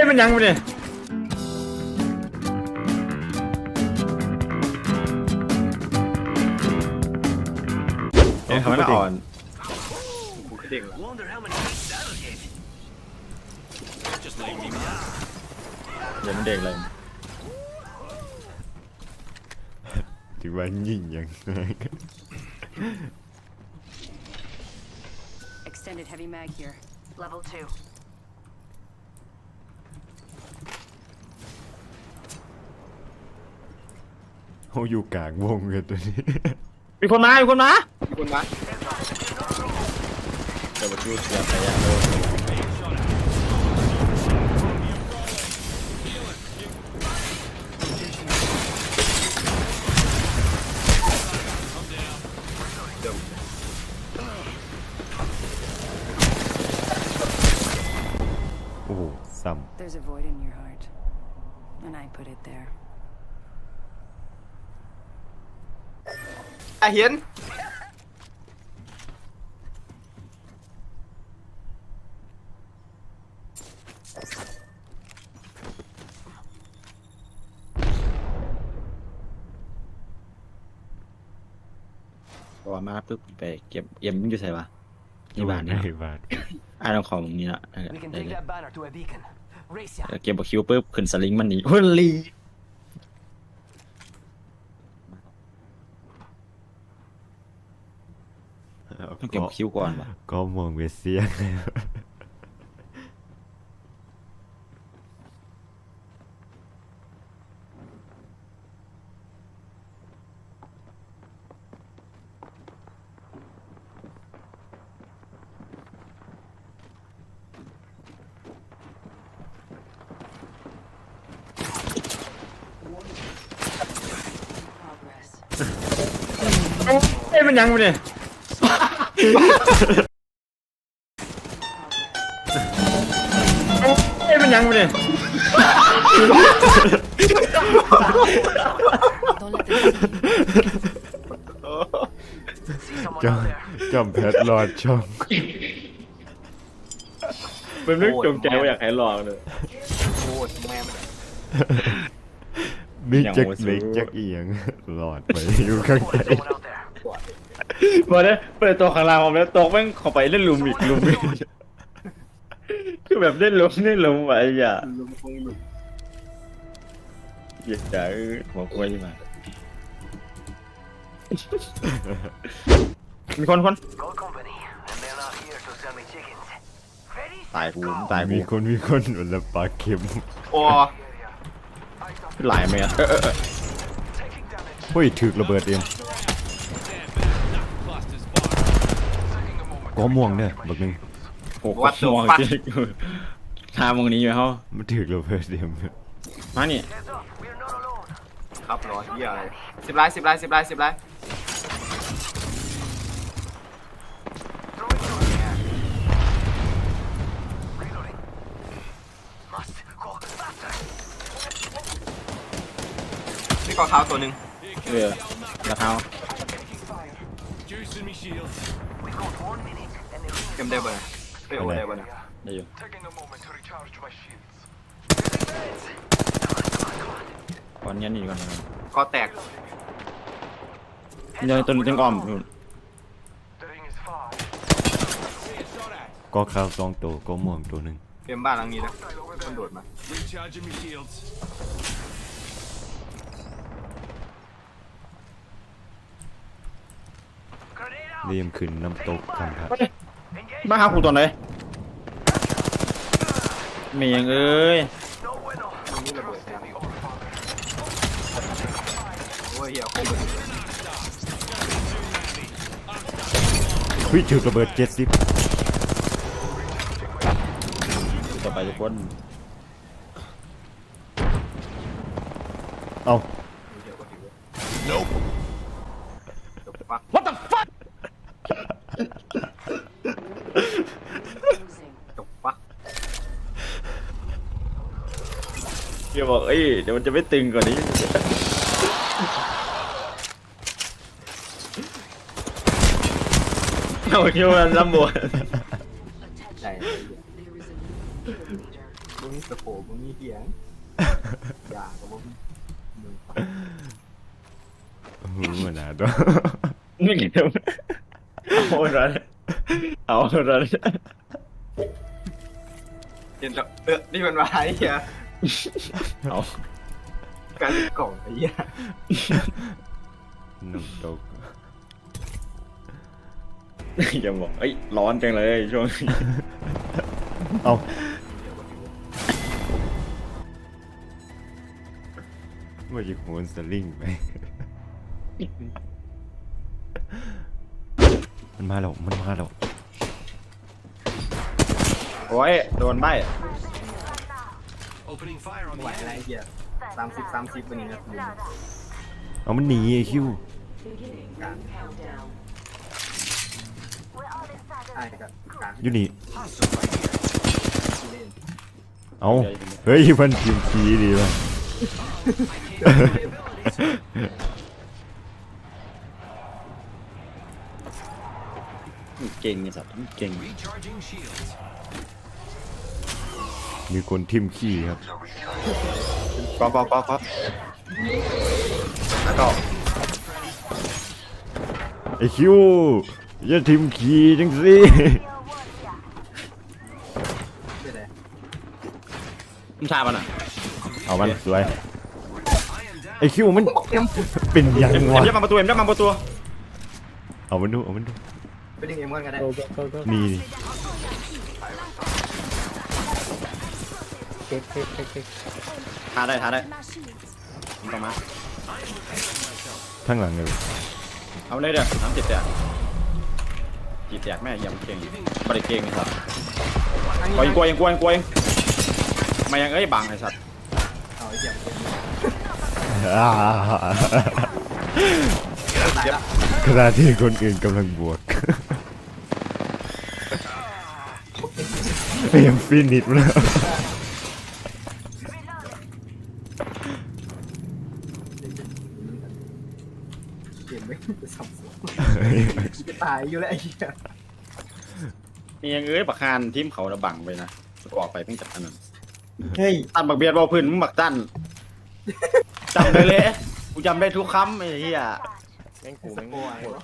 อ้ยมันยังไปเนี่ยเอ้ยทำไมมันอ่อนกูก็เด้งละ Wonder how many hits that'll hit. Just made me mad. เดี๋ยวมันเด้งเลยถือว่ายิ่งอย่างไรกัน Extended heavy mag here. Level two. เขาอยู่กลางวงกันตัวนี้ มีคนมามีคนมามีคนมาเดี๋ยวมาดูเสียไปยังโดนโอ้โหซ้ There's there. อะเห็นพอมาปุ๊บไปเก็บเอ็มมันอยู่ใส่ปะำที่บ้านเนี่ยในบ้านอ่านของนี่ละได้ We can ได้ take เลย that banner to a beacon. Race ya. เก็บบักคิวปุ๊บขึ้นสลิงมันหนีเฮ้ยลี ต้องเก็บคิวก่อนปะก็มองไปเสียเอ้ยมันยังไปเนี่ย เอ้ยมันยังไปเนี่ย Don't let them see you. See someone จ out there. ำจำแพทรอดช่องเป็นนึกจงใจว่าอยากให้ลองเลยโอ้ยแม่มันมีอย่างจักโหดสูงเล็กจักเอียงหลอดไปอยู่ข้างใน Someone out there. มาเนี่ยเปิดตัวข้างล่างผมแล้วตกแม่งเข้าไปเล่นลุมอีกลุมอีกคือแบบเล่นลุมเล่นลุมไปอย่าลุมคงหลุมอย่าจ๋าเออหัวกล้วยมามีคนคน Gold company. And they're not here to sell me chickens. Ready? ตายกูตายกูมีคนมีคนเหมือนละปลาเข็มโอ้หลายไหมอะเออเออเออเฮ้ยถึกระเบิดเอง ก็ม่วงเนี่ยบักหนึงโอ้โหมองจริงทามองนี้อยู่เขามันถึกระเบิดเองมานี่ Heads up. We're not alone. ครับรอเฮียอะไรสิบไลน์สิบไลน์สิบไลน์สิบไลน์ Throwing through here. Reloading. Must go faster. นี่กอขาวตัวหนึ่งเออราคา Juicing me shields. We เกมได้บ่เนี่ยไปโอ้ได้บ่เนี่ยได้อยู่ Taking a moment to recharge my shields. ก่อนเงี้ยนี่ก่อนนะกอแตกยังตัวนึงอ้อมนู่น The ring is far. ก็ข้าวสองตัวก็ม่วงตัวหนึ่งเกมบ้านหลังนี้นะมันโดดมา Recharging me shields. เรียมขึ้นน้ำตกทำพัด มาหากูตอนไหนเมียงเอ้ย No bueno. มันนี่ระเบิดแทนโอ้ยเฮียโคตรเฮ้ยถึกระเบิดเจ็ดสิบต่อไปทุกคน เอาทีเดียวจบปะ What the fuck Losing. จบปะ เดี๋ยวบอกเอ้ยเดี๋ยวมันจะไม่ตึงกว่านี้เอาคิดวมันลำบวนใช่ There is a new kilometer. สโคมึงมีเสียงอย่ากับมึงมึงมันหนาตัวนี่เดี๋ยวเอาอะไรเอาอะไรเห็นแล้วเออนี่มันมาไอ้เหี้ย เอาการติดกล่องไอ้เหี้ยน้ำตกอย่าบอกเอ้ยร้อนจังเลยช่วงนี้เอาว่าจะโหนสลิงไปมันมาแล้วมันมาแล้วโอ้ยโดนใบ Opening fire on ไหว the อะไร enemy. ไอ้เหี้ยสามสิบสามสิบวันนี้นะคุณเอามันหนีไอ้คิวการไอ้กับการอยู่นี่ Hostile right here. ที่เล่นเอาเฮ้ยมันทีมขีดีว่ะเก่งไอ้สัตว์เก่ง Recharging shields. มีคนทิมขี้ครับป๊อปป๊อปป๊อปป๊อปแล้วก็ไอ้คิวอย่าทิมขี้จังสิไม่ได้มึงชามันอะเอามันสวย I am down. ไอ้คิวมันเอ็มเป็นยังเอ็มวะเอ็มจะมาประตูเอ็มจะมาประตูเอามันดูเอามันดูไปดึงเอ็มก่อนก็ได้นี่ ทาได้ทาได้มึงต้องมาข้างหลังเลยเอาเลยเด้อสามสิบแตกจีแตกแม่เยี่ยมเก่งบริเก่งไอ้สัตว์กลัวยังกลัวยังกลัวยังกลัวยังมายังเอ้ยบังไอ้สัตว์เอาไอ้เหี้ยอ่าตายละขณะที่คนอื่นกำลังบวกเอ็มฟินิชแล้ว เกมไม่จะสับสนจะตายอยู่แล้วไอ้เหี้ยนี่ยังเอ้ยบักคานทีมเขาระบังไปนะออกไปเพิ่งจับอันนั้นเฮ้ยตั้นบักเบียดบอลพื้นมึงบักตั้นจำได้เลยกูจำได้ทุกคำไอ้เหี้ยสโกร์อะไรวะ